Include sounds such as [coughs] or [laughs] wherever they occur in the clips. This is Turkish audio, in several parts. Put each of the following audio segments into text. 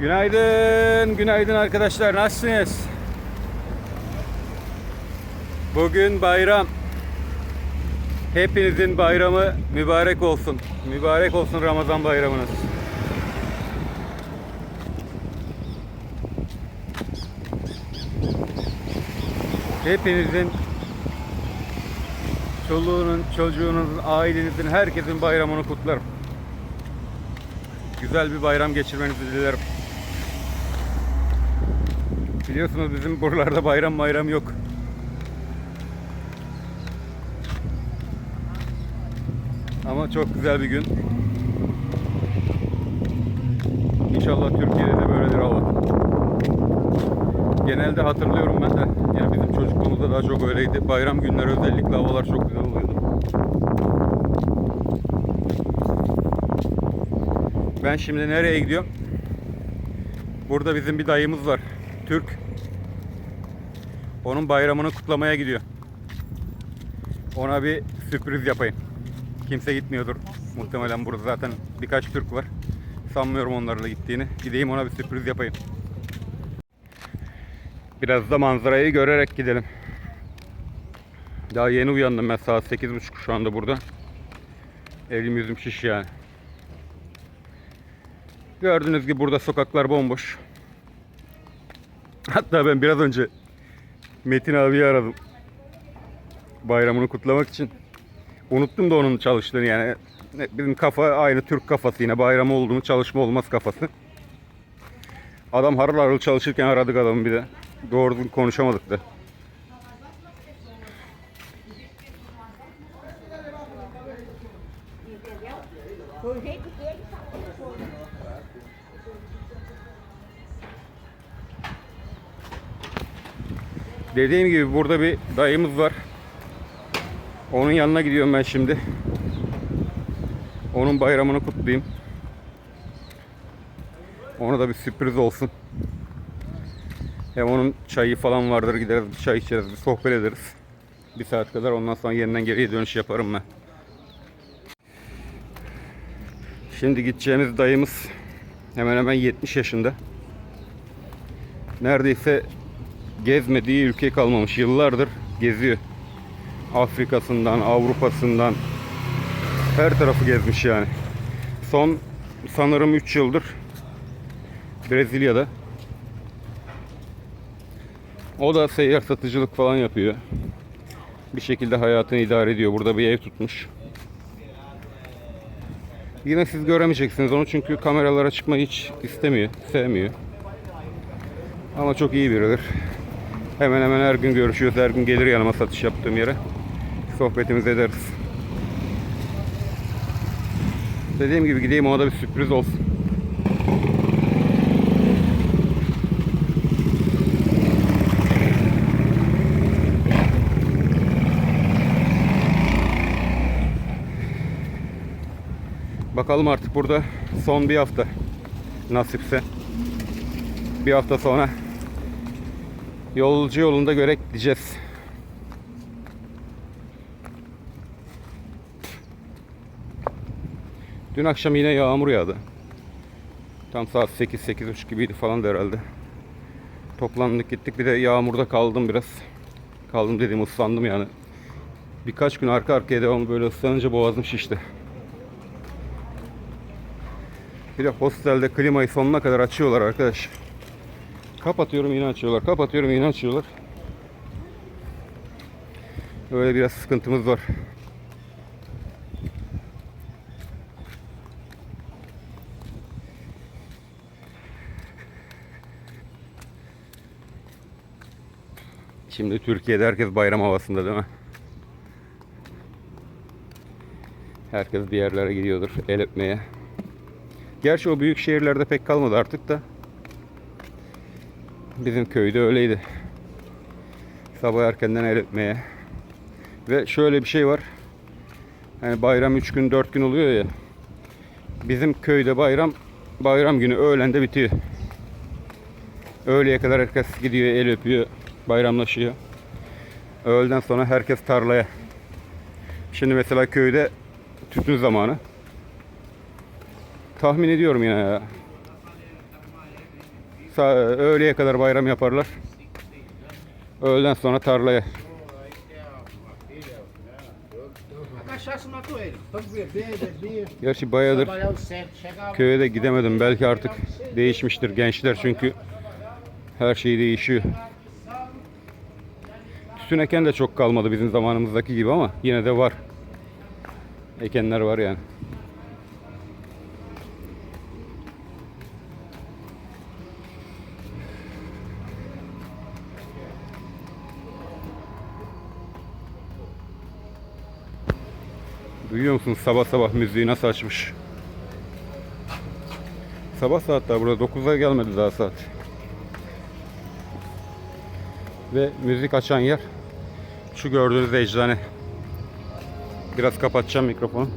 Günaydın, günaydın arkadaşlar. Nasılsınız? Bugün bayram. Hepinizin bayramı mübarek olsun. Mübarek olsun Ramazan bayramınız. Hepinizin çoluğunun, çocuğunuzun, ailenizin, herkesin bayramını kutlarım. Güzel bir bayram geçirmenizi dilerim. Biliyorsunuz bizim buralarda bayram bayram yok. Ama çok güzel bir gün. İnşallah Türkiye'de de böyledir hava. Genelde hatırlıyorum ben de. Yani bizim çocukluğumuzda daha çok öyleydi. Bayram günleri özellikle havalar çok güzel oluyordu. Ben şimdi nereye gidiyorum? Burada bizim bir dayımız var. Türk. Onun bayramını kutlamaya gidiyor. Ona bir sürpriz yapayım. Kimse gitmiyordur. Muhtemelen burada zaten birkaç Türk var. Sanmıyorum onlarla gittiğini. Gideyim ona bir sürpriz yapayım. Biraz da manzarayı görerek gidelim. Daha yeni uyandım ben saat 8.30 şu anda burada. Elim yüzüm şiş yani. Gördüğünüz gibi burada sokaklar bomboş. Hatta ben biraz önce Metin abiyi aradım. Bayramını kutlamak için. Unuttum da onun çalıştığını yani. Bizim kafa aynı Türk kafası yine bayramı olduğunu çalışma olmaz kafası. Adam harıl harıl çalışırken aradık adamı bir de. Doğru konuşamadık da. Dediğim gibi burada bir dayımız var. Onun yanına gidiyorum ben şimdi. Onun bayramını kutlayayım. Ona da bir sürpriz olsun. Hem onun çayı falan vardır gideriz bir çay içeriz bir sohbet ederiz. Bir saat kadar ondan sonra yeniden geriye dönüş yaparım ben. Şimdi gideceğimiz dayımız hemen hemen 70 yaşında. Neredeyse gezmediği ülke kalmamış. Yıllardır geziyor. Afrika'sından, Avrupa'sından her tarafı gezmiş yani. Son sanırım 3 yıldır Brezilya'da. O da seyyar satıcılık falan yapıyor. Bir şekilde hayatını idare ediyor. Burada bir ev tutmuş. Yine siz göremeyeceksiniz onu çünkü kameralara çıkmayı hiç istemiyor, sevmiyor. Ama çok iyi biridir. Hemen hemen her gün görüşüyoruz. Her gün gelir yanıma satış yaptığım yere. Sohbetimizi ederiz. Dediğim gibi gideyim ona da bir sürpriz olsun. Bakalım artık burada son bir hafta nasipse. Bir hafta sonra yolcu yolunda göre gideceğiz. Dün akşam yine yağmur yağdı. Tam saat 8-8.30 gibiydi falan da herhalde. Toplandık gittik bir de yağmurda kaldım biraz. Kaldım dediğim ıslandım yani. Birkaç gün arka arkaya devamlı böyle ıslanınca boğazım şişti. Bir de hostelde klimayı sonuna kadar açıyorlar arkadaş. Kapatıyorum yine açıyorlar. Kapatıyorum yine açıyorlar. Öyle biraz sıkıntımız var. Şimdi Türkiye'de herkes bayram havasında değil mi? Herkes bir yerlere gidiyordur el öpmeye. Gerçi o büyük şehirlerde pek kalmadı artık da. Bizim köyde öyleydi. Sabah erkenden el öpmeye. Ve şöyle bir şey var. Hani bayram 3 gün 4 gün oluyor ya. Bizim köyde bayram bayram günü öğlende bitiyor. Öğleye kadar herkes gidiyor el öpüyor, bayramlaşıyor. Öğleden sonra herkes tarlaya. Şimdi mesela köyde tütün zamanı. Tahmin ediyorum yine ya. Öğleye kadar bayram yaparlar. Öğleden sonra tarlaya. Gerçi bayağıdır köye de gidemedim. Belki artık değişmiştir gençler çünkü her şey değişiyor. Tütün eken de çok kalmadı bizim zamanımızdaki gibi ama yine de var. Ekenler var yani. Duyuyor musunuz sabah sabah müziği nasıl açmış? Sabah saat daha burada 9'a gelmedi daha saat. Ve müzik açan yer şu gördüğünüz eczane. Biraz kapatacağım mikrofonu.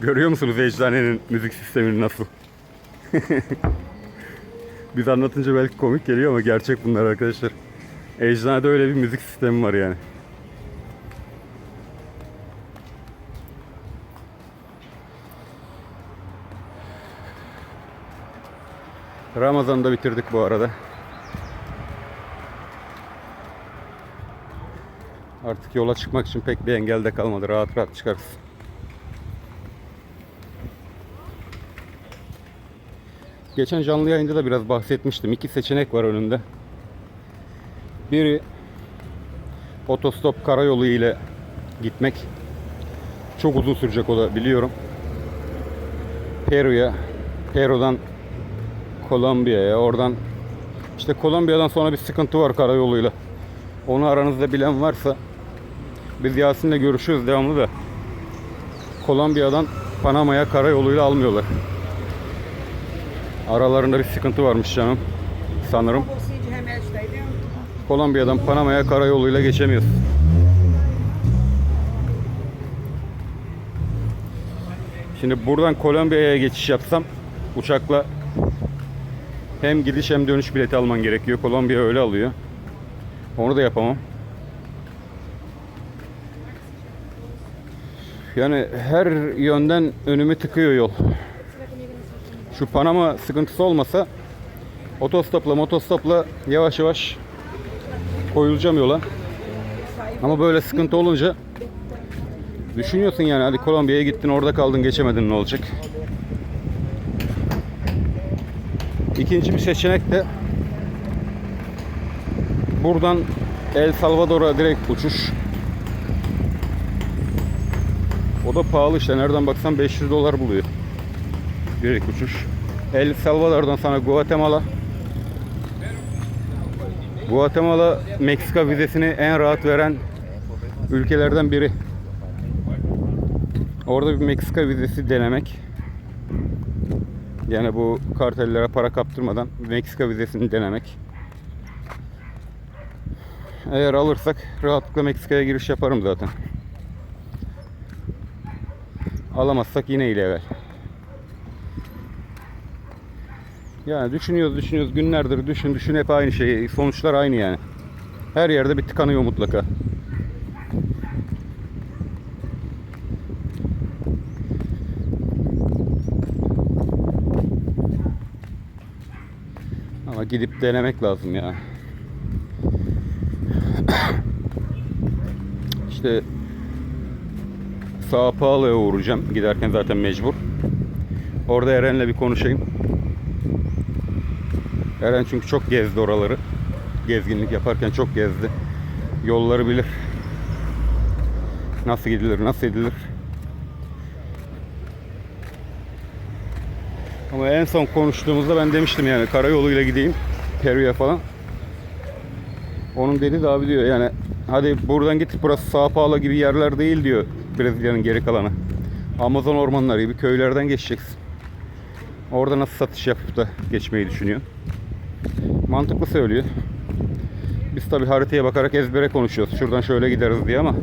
Görüyor musunuz eczanenin müzik sistemini nasıl? [laughs] Biz anlatınca belki komik geliyor ama gerçek bunlar arkadaşlar. Eczanede öyle bir müzik sistemi var yani. Ramazan'da bitirdik bu arada. Artık yola çıkmak için pek bir engel de kalmadı. Rahat rahat çıkarız. Geçen canlı yayında da biraz bahsetmiştim. İki seçenek var önünde. Biri otostop karayolu ile gitmek. Çok uzun sürecek o da biliyorum. Peru'ya, Peru'dan Kolombiya'ya, oradan işte Kolombiya'dan sonra bir sıkıntı var karayoluyla. Onu aranızda bilen varsa biz Yasin'le görüşüyoruz devamlı da Kolombiya'dan Panama'ya karayoluyla almıyorlar. Aralarında bir sıkıntı varmış canım. Sanırım. Kolombiya'dan Panama'ya karayoluyla geçemiyoruz. Şimdi buradan Kolombiya'ya geçiş yapsam uçakla hem gidiş hem dönüş bileti alman gerekiyor. Kolombiya öyle alıyor. Onu da yapamam. Yani her yönden önümü tıkıyor yol. Şu Panama sıkıntısı olmasa otostopla motostopla yavaş yavaş koyulacağım yola. Ama böyle sıkıntı olunca düşünüyorsun yani hadi Kolombiya'ya gittin orada kaldın geçemedin ne olacak? İkinci bir seçenek de buradan El Salvador'a direkt uçuş. O da pahalı işte nereden baksan 500 dolar buluyor. Direkt uçuş. El Salvador'dan sonra Guatemala. Guatemala Meksika vizesini en rahat veren ülkelerden biri. Orada bir Meksika vizesi denemek. Yani bu kartellere para kaptırmadan Meksika vizesini denemek. Eğer alırsak rahatlıkla Meksika'ya giriş yaparım zaten. Alamazsak yine illegal. Yani düşünüyoruz düşünüyoruz günlerdir düşün düşün hep aynı şey. Sonuçlar aynı yani. Her yerde bir tıkanıyor mutlaka. Ama gidip denemek lazım ya. [coughs] İşte Sao Paulo'ya uğrayacağım. Giderken zaten mecbur. Orada Eren'le bir konuşayım. Eren çünkü çok gezdi oraları. Gezginlik yaparken çok gezdi. Yolları bilir. Nasıl gidilir, nasıl edilir. Ama en son konuştuğumuzda ben demiştim yani karayoluyla gideyim Peru'ya falan. Onun dedi de abi diyor yani hadi buradan git burası Sao Paulo gibi yerler değil diyor Brezilya'nın geri kalanı. Amazon ormanları gibi köylerden geçeceksin. Orada nasıl satış yapıp da geçmeyi düşünüyor. Mantıklı söylüyor. Biz tabi haritaya bakarak ezbere konuşuyoruz. Şuradan şöyle gideriz diye ama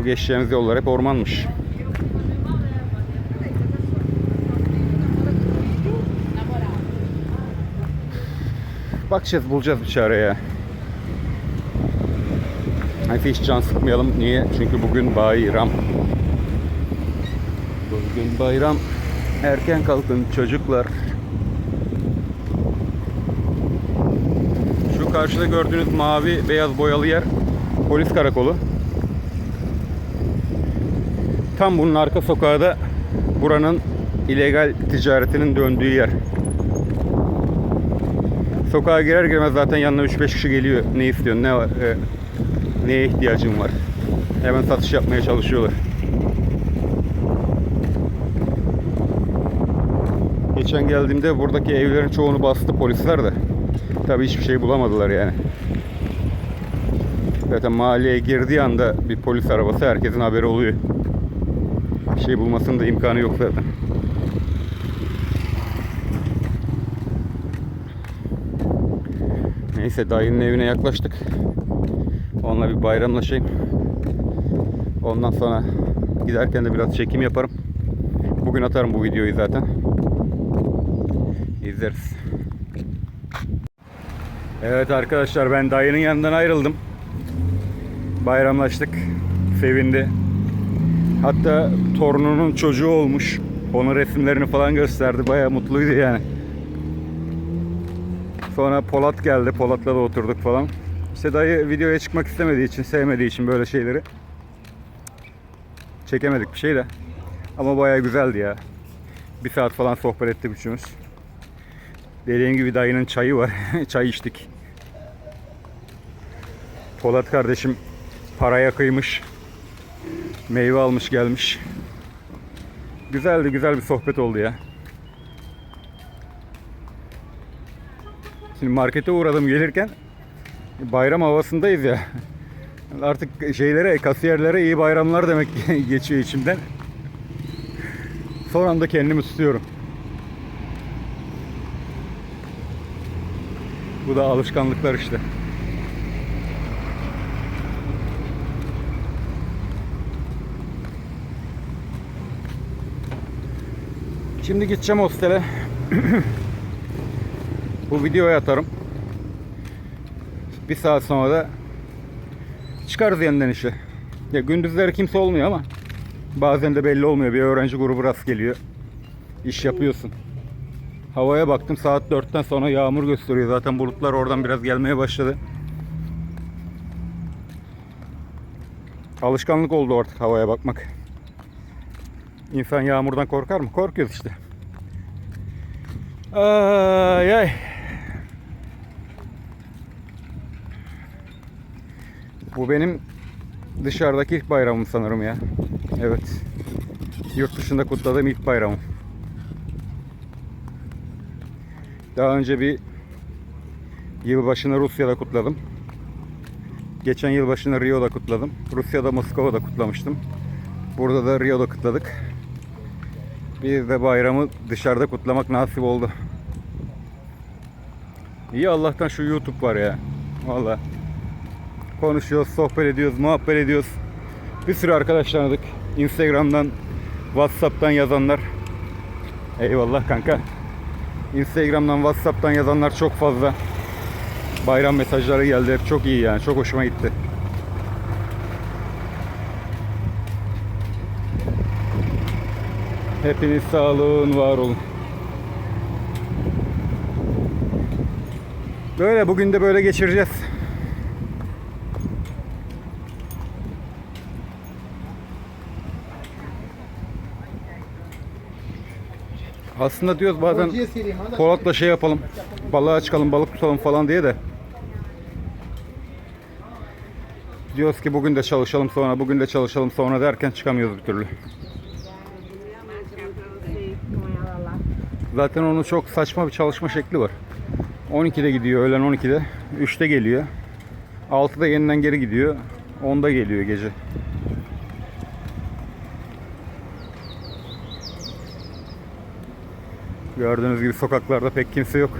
o geçeceğimiz yollar hep ormanmış. Bakacağız bulacağız bir çare ya. Neyse hiç can sıkmayalım. Niye? Çünkü bugün bayram. Bugün bayram. Erken kalkın çocuklar. Şu karşıda gördüğünüz mavi beyaz boyalı yer polis karakolu. Tam bunun arka sokağı da buranın illegal ticaretinin döndüğü yer. Sokağa girer girmez zaten yanına 3-5 kişi geliyor. Ne istiyorsun? Ne e, neye ihtiyacın var? Hemen satış yapmaya çalışıyorlar. Geçen geldiğimde buradaki evlerin çoğunu bastı polisler de. Tabii hiçbir şey bulamadılar yani. Zaten mahalleye girdiği anda bir polis arabası herkesin haberi oluyor. Bir şey bulmasının da imkanı yok zaten. Neyse dayının evine yaklaştık. Onunla bir bayramlaşayım. Ondan sonra giderken de biraz çekim yaparım. Bugün atarım bu videoyu zaten. İzleriz. Evet arkadaşlar ben dayının yanından ayrıldım. Bayramlaştık. Sevindi. Hatta torununun çocuğu olmuş. Onun resimlerini falan gösterdi. Bayağı mutluydu yani. Sonra Polat geldi. Polat'la da oturduk falan. İşte dayı videoya çıkmak istemediği için, sevmediği için böyle şeyleri çekemedik bir şey de. Ama bayağı güzeldi ya. Bir saat falan sohbet ettik üçümüz. Dediğim gibi dayının çayı var. [laughs] Çay içtik. Polat kardeşim paraya kıymış. Meyve almış gelmiş. Güzeldi güzel bir sohbet oldu ya. Şimdi markete uğradım gelirken bayram havasındayız ya. [laughs] Artık şeylere, kasiyerlere iyi bayramlar demek [laughs] geçiyor içimden. Son anda kendimi tutuyorum. Bu da alışkanlıklar işte. Şimdi gideceğim hostele. [clears throat] Bu videoya atarım. Bir saat sonra da çıkarız yeniden işe. Ya gündüzleri kimse olmuyor ama bazen de belli olmuyor. Bir öğrenci grubu rast geliyor. İş yapıyorsun. Havaya baktım saat 4'ten sonra yağmur gösteriyor. Zaten bulutlar oradan biraz gelmeye başladı. Alışkanlık oldu artık havaya bakmak. İnsan yağmurdan korkar mı? Korkuyoruz işte. Ay ay. Bu benim dışarıdaki ilk bayramım sanırım ya. Evet. Yurt dışında kutladığım ilk bayramım. Daha önce bir yılbaşını Rusya'da kutladım. Geçen yılbaşını Rio'da kutladım. Rusya'da Moskova'da kutlamıştım. Burada da Rio'da kutladık. Bir de bayramı dışarıda kutlamak nasip oldu. İyi Allah'tan şu YouTube var ya. Valla. Konuşuyoruz, sohbet ediyoruz, muhabbet ediyoruz. Bir sürü arkadaş tanıdık. Instagram'dan, Whatsapp'tan yazanlar. Eyvallah kanka. Instagram'dan, Whatsapp'tan yazanlar çok fazla. Bayram mesajları geldi. Hep çok iyi yani. Çok hoşuma gitti. Hepiniz sağ olun, var olun. Böyle bugün de böyle geçireceğiz. Aslında diyoruz bazen Polat'la şey yapalım. Balığa çıkalım, balık tutalım falan diye de. Diyoruz ki bugün de çalışalım sonra, bugün de çalışalım sonra derken çıkamıyoruz bir türlü. Zaten onun çok saçma bir çalışma şekli var. 12'de gidiyor, öğlen 12'de. 3'te geliyor. 6'da yeniden geri gidiyor. 10'da geliyor gece. Gördüğünüz gibi sokaklarda pek kimse yok.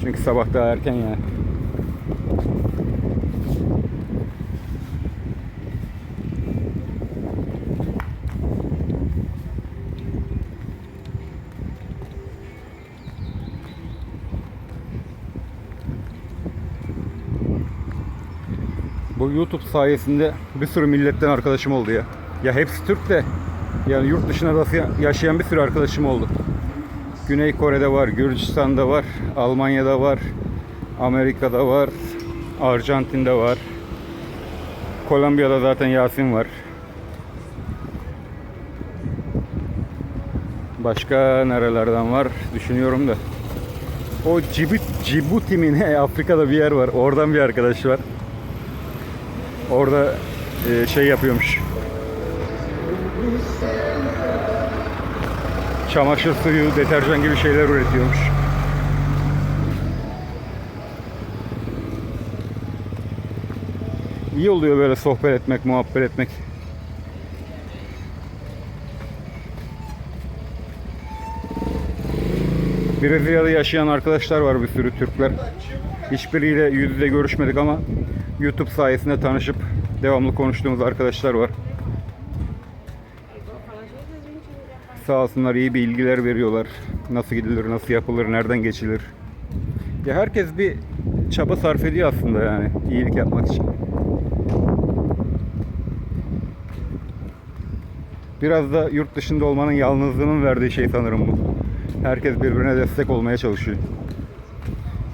Çünkü sabah daha erken yani. Bu YouTube sayesinde bir sürü milletten arkadaşım oldu ya. Ya hepsi Türk de yani yurt dışına da yaşayan bir sürü arkadaşım oldu. Güney Kore'de var, Gürcistan'da var, Almanya'da var, Amerika'da var, Arjantin'de var. Kolombiya'da zaten Yasin var. Başka nerelerden var düşünüyorum da. O Cibuti, Cibuti mi ne? [laughs] Afrika'da bir yer var. Oradan bir arkadaş var. Orada e, şey yapıyormuş. Çamaşır suyu, deterjan gibi şeyler üretiyormuş. İyi oluyor böyle sohbet etmek, muhabbet etmek. Brezilya'da yaşayan arkadaşlar var bir sürü Türkler. Hiçbiriyle yüz yüze görüşmedik ama YouTube sayesinde tanışıp devamlı konuştuğumuz arkadaşlar var. Sağ olsunlar iyi bilgiler veriyorlar. Nasıl gidilir, nasıl yapılır, nereden geçilir. Ya herkes bir çaba sarf ediyor aslında yani iyilik yapmak için. Biraz da yurt dışında olmanın yalnızlığının verdiği şey sanırım bu. Herkes birbirine destek olmaya çalışıyor.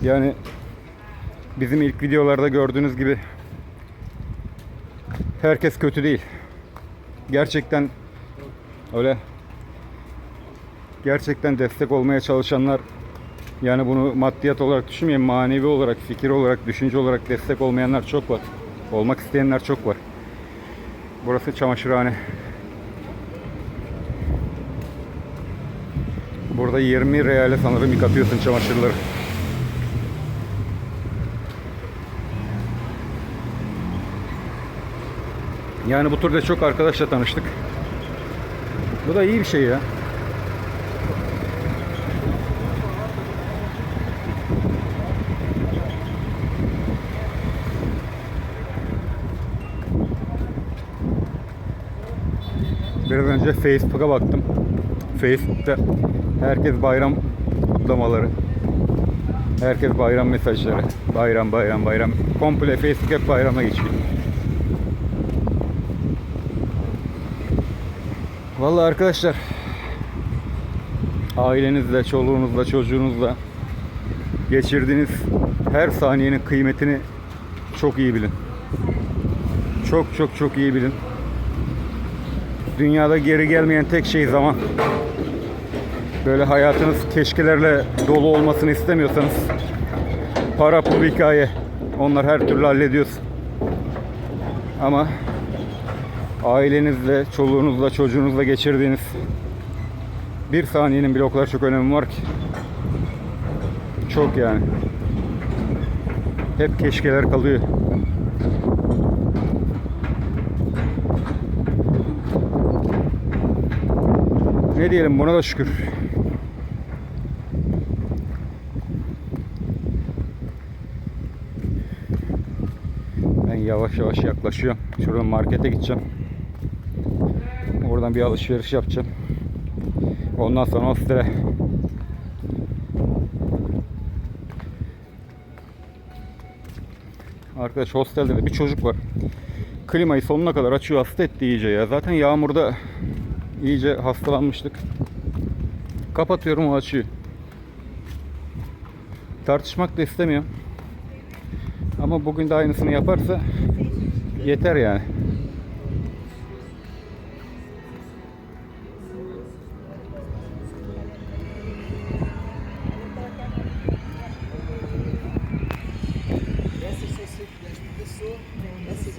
Yani bizim ilk videolarda gördüğünüz gibi herkes kötü değil. Gerçekten öyle gerçekten destek olmaya çalışanlar yani bunu maddiyat olarak düşünmeyin manevi olarak, fikir olarak, düşünce olarak destek olmayanlar çok var. Olmak isteyenler çok var. Burası çamaşırhane. Burada 20 reale sanırım yıkatıyorsun çamaşırları. Yani bu turda çok arkadaşla tanıştık. Bu da iyi bir şey ya. Biraz önce Facebook'a baktım. Facebook'ta herkes bayram kutlamaları. Herkes bayram mesajları. Bayram bayram bayram. Komple Facebook hep bayrama geçiyor. Vallahi arkadaşlar ailenizle, çoluğunuzla, çocuğunuzla geçirdiğiniz her saniyenin kıymetini çok iyi bilin. Çok çok çok iyi bilin. Dünyada geri gelmeyen tek şey zaman. Böyle hayatınız keşkelerle dolu olmasını istemiyorsanız para pul hikaye. Onlar her türlü hallediyorsun. Ama ailenizle, çoluğunuzla, çocuğunuzla geçirdiğiniz bir saniyenin bile o kadar çok önemi var ki. Çok yani. Hep keşkeler kalıyor. Ne diyelim buna da şükür. Ben yavaş yavaş yaklaşıyorum. Şuradan markete gideceğim. Oradan bir alışveriş yapacağım. Ondan sonra hostele. Arkadaş hostelde de bir çocuk var. Klimayı sonuna kadar açıyor hasta etti iyice ya. Zaten yağmurda iyice hastalanmıştık. Kapatıyorum o açıyor. Tartışmak da istemiyorum. Ama bugün de aynısını yaparsa yeter yani.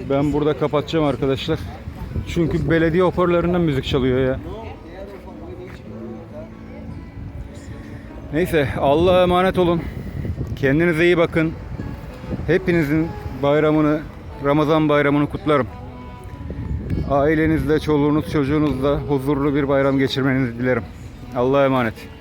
Ben burada kapatacağım arkadaşlar. Çünkü belediye hoparlöründen müzik çalıyor ya. Neyse Allah'a emanet olun. Kendinize iyi bakın. Hepinizin bayramını, Ramazan bayramını kutlarım. Ailenizle, çoluğunuz, çocuğunuzla huzurlu bir bayram geçirmenizi dilerim. Allah'a emanet.